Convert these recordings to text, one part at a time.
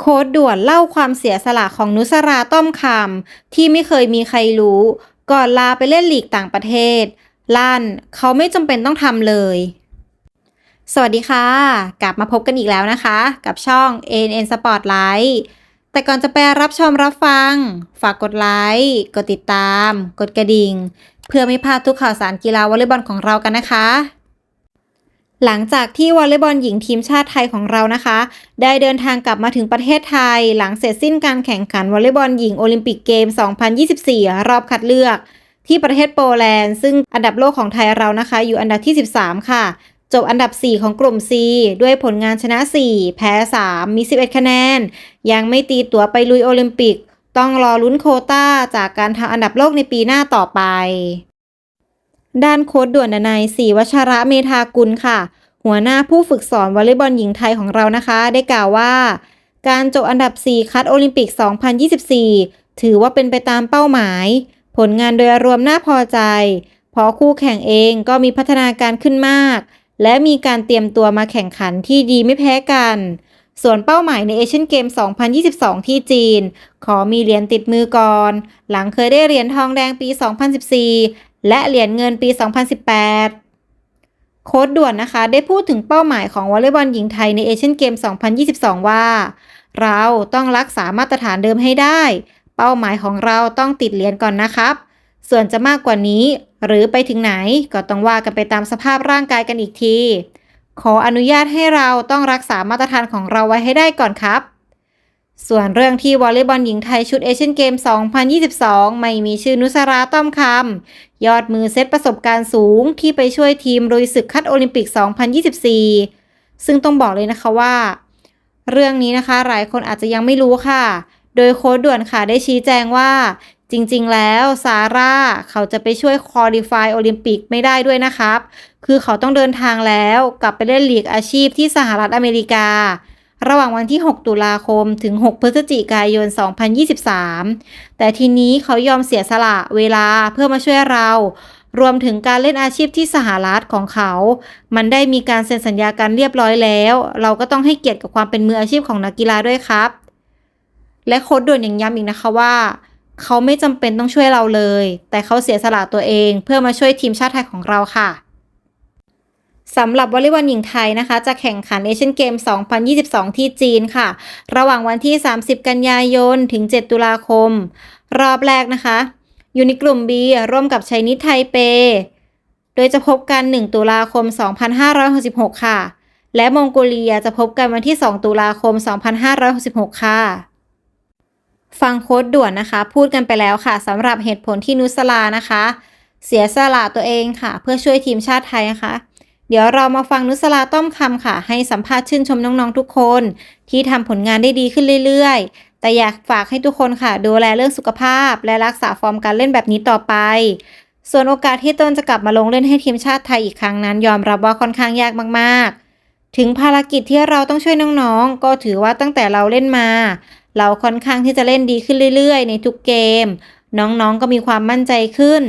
โค้ดด่วนเล่าความเสียสละของนุสราต้อมคำที่ไม่เคยมีใครรู้ ก่อนลาไปเล่นลีกต่างประเทศ ลั่นเขาไม่จำเป็นต้องทำเลย สวัสดีค่ะ กลับมาพบกันอีกแล้วนะคะ กับช่อง ANN Spotlight แต่ก่อนจะไปรับชมรับฟัง ฝากกดไลค์กดติดตาม กดกระดิ่ง เพื่อไม่พลาดทุกข่าวสารกีฬาวอลเลย์บอลของเรากันนะคะ หลังจากที่วอลเลย์บอลหญิงทีมชาติไทยของเรานะคะ ได้เดินทางกลับมาถึงประเทศไทย หลังเสร็จสิ้นการแข่งขันวอลเลย์บอลหญิงโอลิมปิกเกม 2024 รอบคัดเลือก ที่ประเทศโปแลนด์ ซึ่งอันดับโลกของไทยเรานะคะ อยู่อันดับที่ 13 ค่ะ จบอันดับ 4 ของกลุ่ม C ด้วยผลงานชนะ 4 แพ้ 3 มี 11 คะแนน ยังไม่ตีตั๋วไปลุยโอลิมปิก ต้องรอลุ้นโคต้าจากการทำอันดับโลกในปีหน้าต่อไป ด้านโค้ดด่วนนายศรีวัชระเมธากุลค่ะ หัวหน้าผู้ฝึกสอนวอลเลย์บอลหญิงไทยของเรานะคะ ได้กล่าวว่า การจบอันดับ 4 คัดโอลิมปิก 2024 ถือว่าเป็นไปตามเป้าหมาย ผลงานโดยรวมน่าพอใจ เพราะคู่แข่งเองก็มีพัฒนาการขึ้นมาก และมีการเตรียมตัวมาแข่งขันที่ดีไม่แพ้กัน ส่วนเป้าหมายในเอเชียนเกม 2022 ที่จีน ขอมีเหรียญติดมือก่อน หลังเคยได้เหรียญทองแดงปี 2014 และเหรียญเงินปี 2018 โค้ดด่วนนะคะ ได้พูดถึงเป้าหมายของวอลเลย์บอลหญิงไทยในเอเชียนเกม 2022 ว่า เราต้องรักษามาตรฐานเดิมให้ได้ เป้าหมายของเราต้องติดเหรียญก่อนนะครับ ส่วนจะมากกว่านี้ หรือไปถึงไหนก็ต้องว่ากันไปตามสภาพร่างกายกันอีกที ขออนุญาตให้เราต้องรักษามาตรฐานของเราไว้ให้ได้ก่อนครับ ส่วนเรื่องที่วอลเลย์บอลหญิงไทยชุดเอเชียนเกม 2022 ไม่มีชื่อนุสราต้อมคำยอดมือเซตประสบการณ์สูงที่ไปช่วยทีมลุยศึกคัดโอลิมปิก 2024 ซึ่งต้องบอกเลยนะคะว่า เรื่องนี้นะคะหลายคนอาจจะยังไม่รู้ค่ะ โดยโค้ดด่วนค่ะได้ชี้แจงว่า จริงๆ แล้วซาร่าเขาจะไปช่วยคอลิฟายโอลิมปิกไม่ได้ด้วยนะครับ คือเขาต้องเดินทางแล้วกลับไปเล่นลีกอาชีพที่สหรัฐอเมริกา ระหว่างวันที่ 6 ตุลาคมถึง 6 พฤศจิกายน 2023 แต่ทีนี้เขายอมเสียสละเวลาเพื่อมาช่วยเรา รวมถึงการเล่นอาชีพที่สหรัฐของเขา มันได้มีการเซ็นสัญญากันเรียบร้อยแล้ว เราก็ต้องให้เกียรติกับความเป็นมืออาชีพของนักกีฬาด้วยครับ และโค้ดด่วนยังย้ำอีกนะคะว่า เขาไม่จำเป็นต้องช่วยเราเลย แต่เขาเสียสละตัวเองเพื่อมาช่วยทีมชาติไทยของเราค่ะ สำหรับวอลเลย์บอลหญิงไทยนะคะ จะแข่งขันเอเชียนเกม 2022 ที่จีนค่ะ ระหว่างวันที่ 30 กันยายน ถึง 7 ตุลาคม รอบแรกนะคะ อยู่ในกลุ่ม B ร่วมกับไชนีสไทเป โดยจะพบกัน 1 ตุลาคม 2566 ค่ะ และมองโกเลียจะพบกันวันที่ 2 ตุลาคม 2566 ค่ะฟังโค้ดด่วนนะคะ พูดกันไปแล้วค่ะสำหรับเหตุผลที่นุสลานะคะ เสียสละตัวเองค่ะ เพื่อช่วยทีมชาติไทยนะคะ เดี๋ยวเรามาฟังนุสลาต้อมคำค่ะ ให้สัมภาษณ์ชื่นชมน้องๆทุกคน ที่ทำผลงานได้ดีขึ้นเรื่อย ๆ แต่อยากฝากให้ทุกคนค่ะ ดูแลเรื่องสุขภาพ และรักษาฟอร์มการเล่นแบบนี้ต่อไป ส่วนโอกาสที่ตนจะกลับมาลงเล่นให้ทีมชาติไทยอีกครั้งนั้น ยอมรับว่าค่อนข้างยากมากๆ ถึงภารกิจที่เราต้องช่วยน้องๆ ก็ถือว่าตั้งแต่เราเล่นมา เราค่อนข้างที่จะเล่นดีขึ้นเรื่อย ๆ ในทุกเกม น้องๆก็มีความมั่นใจขึ้น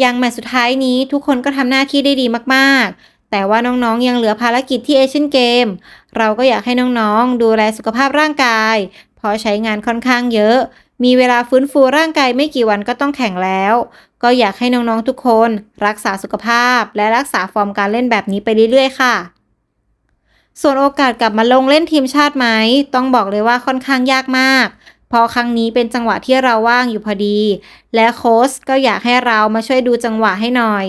อย่างแมตช์สุดท้ายนี้ทุกคนก็ทำหน้าที่ได้ดีมากๆ แต่ว่าน้องๆยังเหลือภารกิจที่เอเชียนเกม เราก็อยากให้น้องๆ ดูแลสุขภาพร่างกาย เพราะใช้งานค่อนข้างเยอะ มีเวลาฟื้นฟูร่างกายไม่กี่วันก็ต้องแข่งแล้ว ก็อยากให้น้องๆทุกคนรักษาสุขภาพ และรักษาฟอร์มการเล่นแบบนี้ไปเรื่อยๆ ค่ะ ส่วนโอกาสกลับมาลงเล่นทีมชาติไหม ต้องบอกเลยว่าค่อนข้างยากมากเพราะครั้งนี้เป็นจังหวะที่เราว่างอยู่พอดี และโค้ชก็อยากให้เรามาช่วยดูจังหวะให้หน่อย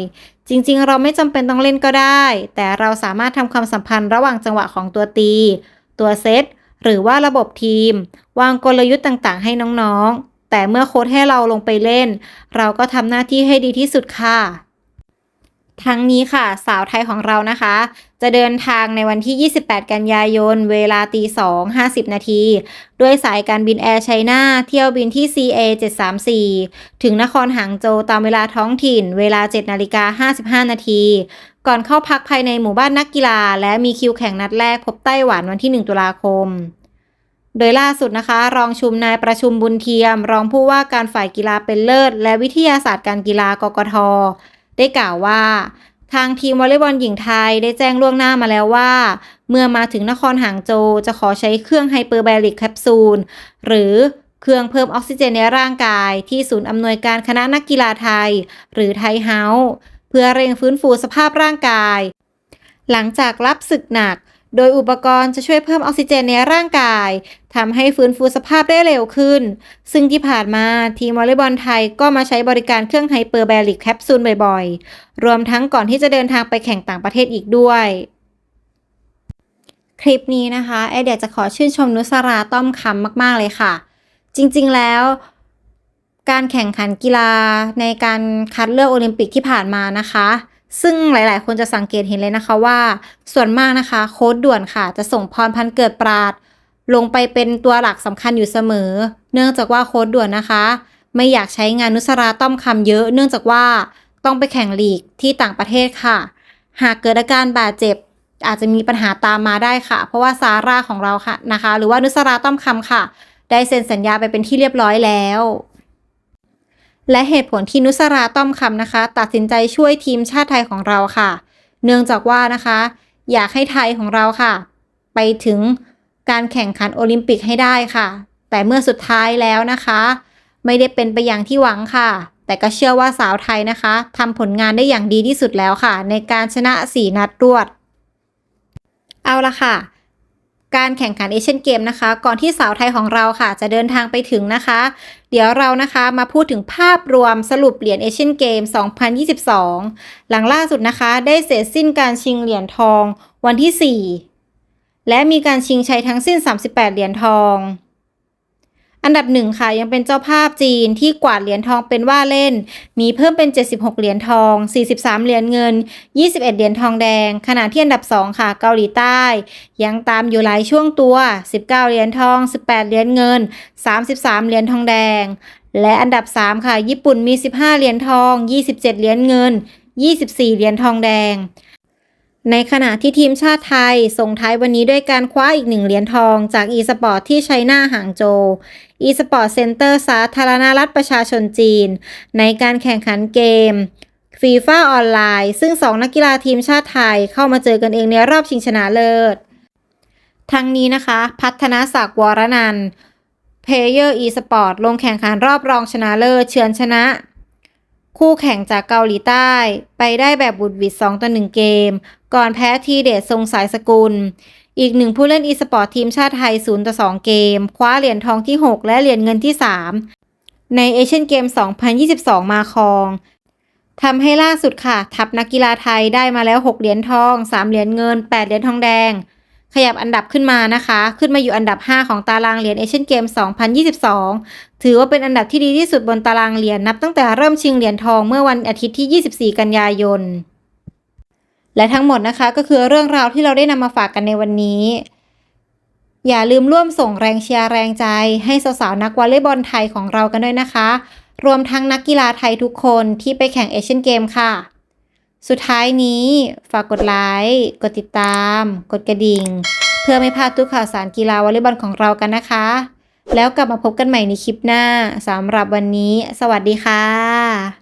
จริงๆ เราไม่จำเป็นต้องเล่นก็ได้ แต่เราสามารถทำความสัมพันธ์ระหว่างจังหวะของตัวตี ตัวเซต หรือว่าระบบทีม วางกลยุทธ์ต่างๆ ให้น้องๆ แต่เมื่อโค้ชให้เราลงไปเล่น เราก็ทำหน้าที่ให้ดีที่สุดค่ะ ทั้งนี้ค่ะ สาวไทยของเรานะคะ จะเดินทางในวันที่ 28 กันยายน เวลาตี2 50 นาที ด้วยสายการบินแอร์ไชน่าเที่ยวบินที่ CA 734 ถึงนครหางโจวตามเวลาท้องถิ่น เวลา 7 นาฬิกา 55 นาที ก่อนเข้าพักภายในหมู่บ้านนักกีฬา และมีคิวแข่งนัดแรกพบไต้หวันวันที่ 1 ตุลาคมโดยล่าสุดนะคะ รองชุมนายประชุมบุญเทียม รองผู้ว่าการฝ่ายกีฬาเป็นเลิศ และวิทยาศาสตร์การกีฬากกท ได้กล่าวว่า ทางทีมวอลเลย์บอลหญิงไทยได้แจ้งล่วงหน้ามาแล้วว่า เมื่อมาถึงนครหางโจวจะขอใช้เครื่องไฮเปอร์ไบริกแคปซูล หรือเครื่องเพิ่มออกซิเจนในร่างกายที่ศูนย์อำนวยการคณะนักกีฬาไทย หรือไทยเฮาส์เพื่อเร่งฟื้นฟูสภาพร่างกาย หลังจากรับศึกหนัก โดยอุปกรณ์จะช่วยเพิ่มออกซิเจนในร่างกายทำให้ฟื้นฟูสภาพได้เร็วขึ้น ซึ่งที่ผ่านมาทีมวอลเลย์บอลไทยก็มาใช้บริการเครื่องไฮเปอร์ไบริกแคปซูลบ่อยๆ รวมทั้งก่อนที่จะเดินทางไปแข่งต่างประเทศอีกด้วย คลิปนี้นะคะแอดอยากจะขอชื่นชมนุสราต้อมคำมากๆเลยค่ะ จริงๆแล้วการแข่งขันกีฬาในการคัดเลือกโอลิมปิกที่ผ่านมานะคะ ซึ่งหลายๆ คนจะสังเกตเห็นเลยนะคะว่า ส่วนมากนะคะ โค้ดด่วนค่ะ จะส่งพรพันเกิดปราด ลงไปเป็นตัวหลักสำคัญอยู่เสมอ เนื่องจากว่าโค้ดด่วนนะคะ ไม่อยากใช้งานนุสราต้อมคำเยอะ เนื่องจากว่าต้องไปแข่งลีกที่ต่างประเทศค่ะ หากเกิดอาการบาดเจ็บ อาจจะมีปัญหาตามมาได้ค่ะ เพราะว่าซาร่าของเราค่ะนะคะ หรือว่านุสราต้อมคำค่ะ ได้เซ็นสัญญาไปเป็นที่เรียบร้อยแล้ว และเหตุผลที่นุสราต้อมคำนะคะ ตัดสินใจช่วยทีมชาติไทยของเราค่ะ เนื่องจากว่านะคะ อยากให้ไทยของเราค่ะ ไปถึงการแข่งขันโอลิมปิกให้ได้ค่ะ แต่เมื่อสุดท้ายแล้วนะคะ ไม่ได้เป็นไปอย่างที่หวังค่ะ แต่ก็เชื่อว่าสาวไทยนะคะทำผลงานได้อย่างดีที่สุดแล้วค่ะ ในการชนะ 4 นัดรวด เอาละค่ะ การแข่งขันเอเชียนเกมนะคะ ก่อนที่สาวไทยของเราค่ะ จะเดินทางไปถึงนะคะ เดี๋ยวเรานะคะมาพูดถึงภาพรวมสรุปเหรียญเอเชียนเกม 2022 หลังล่าสุดนะคะ ได้เสร็จสิ้นการชิงเหรียญทองวันที่ 4 และมีการชิงชัยทั้งสิ้น 38 เหรียญทอง อันดับหนึ่งค่ะยังเป็นเจ้าภาพจีนที่กวาดเหรียญทองเป็นว่าเล่น มีเพิ่มเป็น 76 เหรียญทอง 43 เหรียญเงิน 21 เหรียญทองแดง ขณะที่อันดับ 2 ค่ะเกาหลีใต้ ยังตามอยู่หลายช่วงตัว 19 เหรียญทอง 18 เหรียญเงิน 33 เหรียญทองแดง และอันดับ 3 ค่ะ ญี่ปุ่นมี 15 เหรียญทอง 27 เหรียญเงิน 24 เหรียญทองแดง ในขณะที่ทีมชาติไทย ส่งท้ายวันนี้ด้วยการคว้าอีกหนึ่งเหรียญทองจาก e สปอร์ตที่ไชน่าหางโจว e สปอร์ตเซ็นเตอร์สาธารณรัฐประชาชนจีน ในการแข่งขันเกมฟีฟ่าออนไลน์ ซึ่งสองนักกีฬาทีมชาติไทยเข้ามาเจอกันเองในรอบชิงชนะเลิศ ทั้งนี้นะคะ พัฒนาศักดิ์วรนันเพเยอร์อีสปอร์ตลงแข่งขันรอบรองชนะเลิศเฉือนชนะ คู่แข่งจากเกาหลีใต้ ไปได้แบบบุดวิด2ต่อ1เกม ก่อนแพ้ทีเดชทรงสายสกุล อีกหนึ่งผู้เล่นอีสปอร์ตทีมชาติไทย0ต่อ2เกม คว้าเหรียญทองที่ 6 และเหรียญเงินที่ 3 ในเอเชียนเกม 2022 มาครองทำให้ล่าสุดค่ะ ทัพนักกีฬาไทยได้มาแล้ว 6 เหรียญทอง 3 เหรียญเงิน 8 เหรียญทองแดง ขยับอันดับขึ้นมานะคะ ขึ้นมาอยู่อันดับ 5 ของตารางเหรียญเอเชียนเกม 2022 ถือว่าเป็นอันดับที่ดีที่สุดบนตารางเหรียญนับตั้งแต่เริ่มชิงเหรียญทองเมื่อวันอาทิตย์ที่ 24 กันยายน และทั้งหมดนะคะก็คือเรื่องราวที่เราได้นำมาฝากกันในวันนี้ อย่าลืมร่วมส่งแรงเชียร์แรงใจ ให้สาวๆนักวอลเลย์บอลไทยของเรากันด้วยนะคะ รวมทั้งนักกีฬาไทยทุกคนที่ไปแข่งเอเชียนเกมค่ะ สุดท้ายนี้ฝากกดไลค์ กดติดตาม กดกระดิ่ง เพื่อไม่พลาดทุกข่าวสารกีฬาวอลเลย์บอลของเรากันนะคะ แล้วกลับมาพบกันใหม่ในคลิปหน้าสำหรับวันนี้ สวัสดีค่ะ